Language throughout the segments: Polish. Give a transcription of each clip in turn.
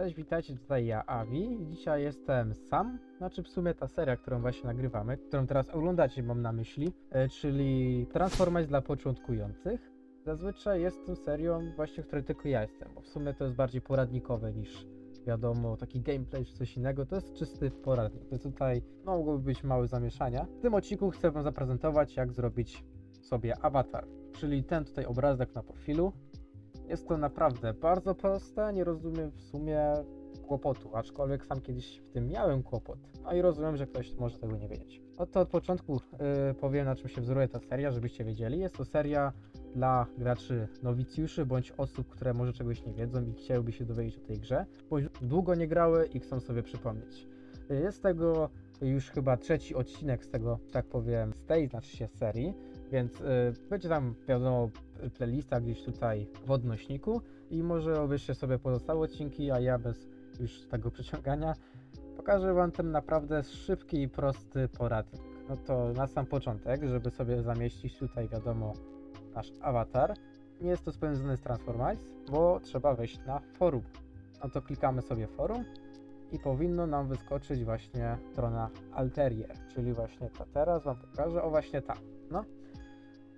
Cześć, witajcie, tutaj ja, Avi. Dzisiaj jestem sam, znaczy w sumie ta seria, którą właśnie nagrywamy, którą teraz oglądacie, mam na myśli, e, czyli Transformers dla początkujących. Zazwyczaj jest tą serią właśnie, w której tylko ja jestem, bo w sumie to jest bardziej poradnikowe niż wiadomo, taki gameplay czy coś innego, to jest czysty poradnik. To tutaj no, mogłoby być małe zamieszania. W tym odcinku chcę wam zaprezentować, jak zrobić sobie awatar, czyli ten tutaj obrazek na profilu, jest to naprawdę bardzo proste, nie rozumiem w sumie kłopotu, aczkolwiek sam kiedyś w tym miałem kłopot. No i rozumiem, że ktoś może tego nie wiedzieć. No od początku yy, powiem na czym się wzoruje ta seria, żebyście wiedzieli. Jest to seria dla graczy nowicjuszy bądź osób, które może czegoś nie wiedzą i chciałyby się dowiedzieć o tej grze, bądź długo nie grały i chcą sobie przypomnieć. Yy, Jest tego już chyba trzeci odcinek z tego, tak powiem, z tej znaczy się serii, więc y, będzie tam wiadomo playlista gdzieś tutaj w odnośniku i może obejrzcie sobie pozostałe odcinki, a ja bez już tego przeciągania pokażę wam ten naprawdę szybki i prosty poradnik. No to na sam początek, żeby sobie zamieścić tutaj wiadomo nasz awatar, nie jest to związane z Transformice, bo trzeba wejść na forum. No to klikamy sobie forum i powinno nam wyskoczyć właśnie strona Alterier, czyli właśnie ta teraz wam pokażę, o właśnie ta. No,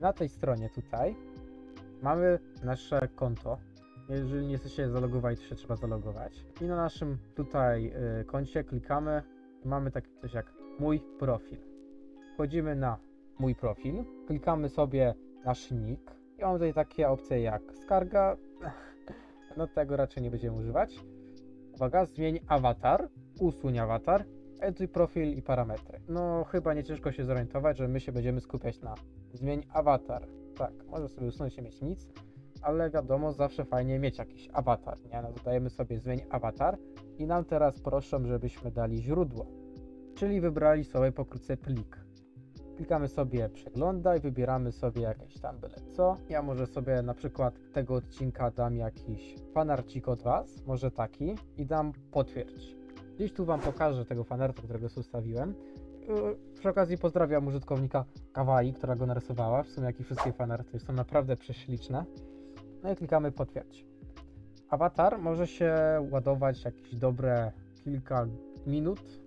na tej stronie tutaj mamy nasze konto. Jeżeli nie jesteście zalogowani, to się trzeba zalogować. I na naszym tutaj y, koncie klikamy mamy takie coś jak mój profil. Wchodzimy na mój profil, klikamy sobie nasz nick i mamy tutaj takie opcje jak skarga, no tego raczej nie będziemy używać. Uwaga, zmień awatar, usuń awatar, edytuj profil i parametry. No chyba nie ciężko się zorientować, że my się będziemy skupiać na zmień awatar. Tak, może sobie usunąć nie mieć nic, ale wiadomo, zawsze fajnie mieć jakiś awatar, nie? No dodajemy sobie zmień awatar i nam teraz proszą, żebyśmy dali źródło. Czyli wybrali sobie pokrótce plik. Klikamy sobie przeglądaj, wybieramy sobie jakieś tam byle co. Ja może sobie na przykład tego odcinka dam jakiś fanarcik od Was, może taki i dam potwierdź. Gdzieś tu Wam pokażę tego fanarta, którego sobie ustawiłem. Yy, Przy okazji pozdrawiam użytkownika Kawaii, która go narysowała. W sumie jak i wszystkie fanarty są naprawdę prześliczne. No i klikamy potwierdź. Awatar może się ładować jakieś dobre kilka minut,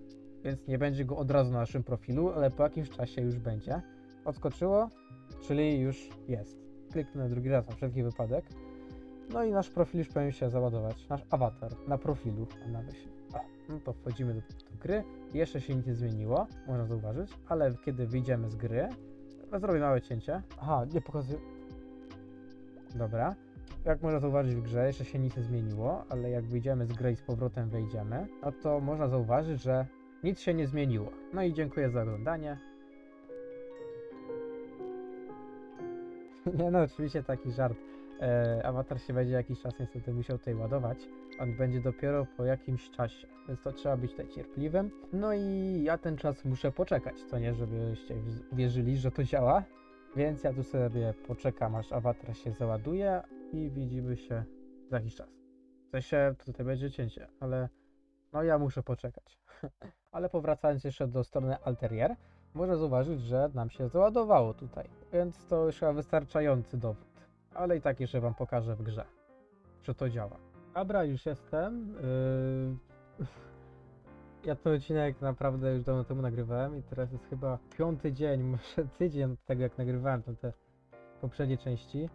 więc nie będzie go od razu na naszym profilu, ale po jakimś czasie już będzie. Odskoczyło, czyli już jest. Kliknę drugi raz na wszelki wypadek. No i nasz profil już powinien się załadować. Nasz awatar na profilu, mam na myśli. No to wchodzimy do, do gry. Jeszcze się nic nie zmieniło, można zauważyć, ale kiedy wyjdziemy z gry, no zrobię małe cięcie. Aha, nie pokazuję. Dobra. Jak można zauważyć w grze, jeszcze się nic nie zmieniło, ale jak wyjdziemy z gry i z powrotem wejdziemy, no to można zauważyć, że nic się nie zmieniło. No i dziękuję za oglądanie. nie no, oczywiście taki żart. E, awatar się będzie jakiś czas niestety musiał tutaj ładować. On będzie dopiero po jakimś czasie, więc to trzeba być tutaj cierpliwym. No i ja ten czas muszę poczekać, co nie, żebyście wierzyli, że to działa. Więc ja tu sobie poczekam, aż awatar się załaduje i widzimy się za jakiś czas. W sensie tutaj będzie cięcie, ale no ja muszę poczekać. ale powracając jeszcze do strony Alterier, można zauważyć, że nam się załadowało tutaj, więc to już chyba wystarczający dowód. Ale i tak jeszcze wam pokażę w grze, że to działa. Dobra, już jestem. Yy... Ja ten odcinek naprawdę już dawno temu nagrywałem i teraz jest chyba piąty dzień, może tydzień od tego jak nagrywałem te poprzednie części.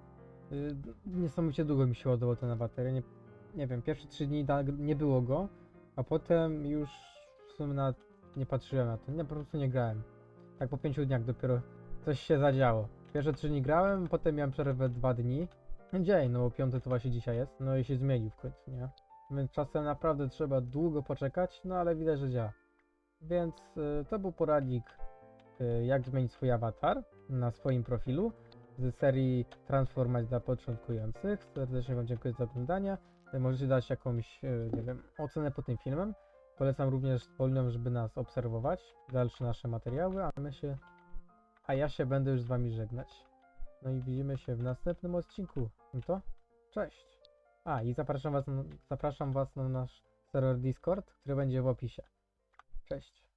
Yy, niesamowicie długo mi się ładował ten awatar. Ja Nie, nie wiem, pierwsze trzy dni nie było go, a potem już w sumie nawet nie patrzyłem na to. Nie, po prostu nie grałem. Tak po pięciu dniach dopiero coś się zadziało. Pierwsze trzy dni grałem, potem miałem przerwę dwa dni. Dzień, no bo piąty to właśnie dzisiaj jest. No i się zmienił w końcu, nie? Więc czasem naprawdę trzeba długo poczekać, no ale widać, że działa. Więc y, to był poradnik, y, jak zmienić swój awatar na swoim profilu z serii Transformać dla początkujących. Serdecznie Wam dziękuję za oglądanie. Możecie dać jakąś, y, nie wiem, ocenę pod tym filmem. Polecam również wolnym, żeby nas obserwować, dalsze nasze materiały, a my się, a ja się będę już z Wami żegnać. No i widzimy się w następnym odcinku. No to cześć! A i zapraszam was, zapraszam was na nasz serwer Discord, który będzie w opisie. Cześć.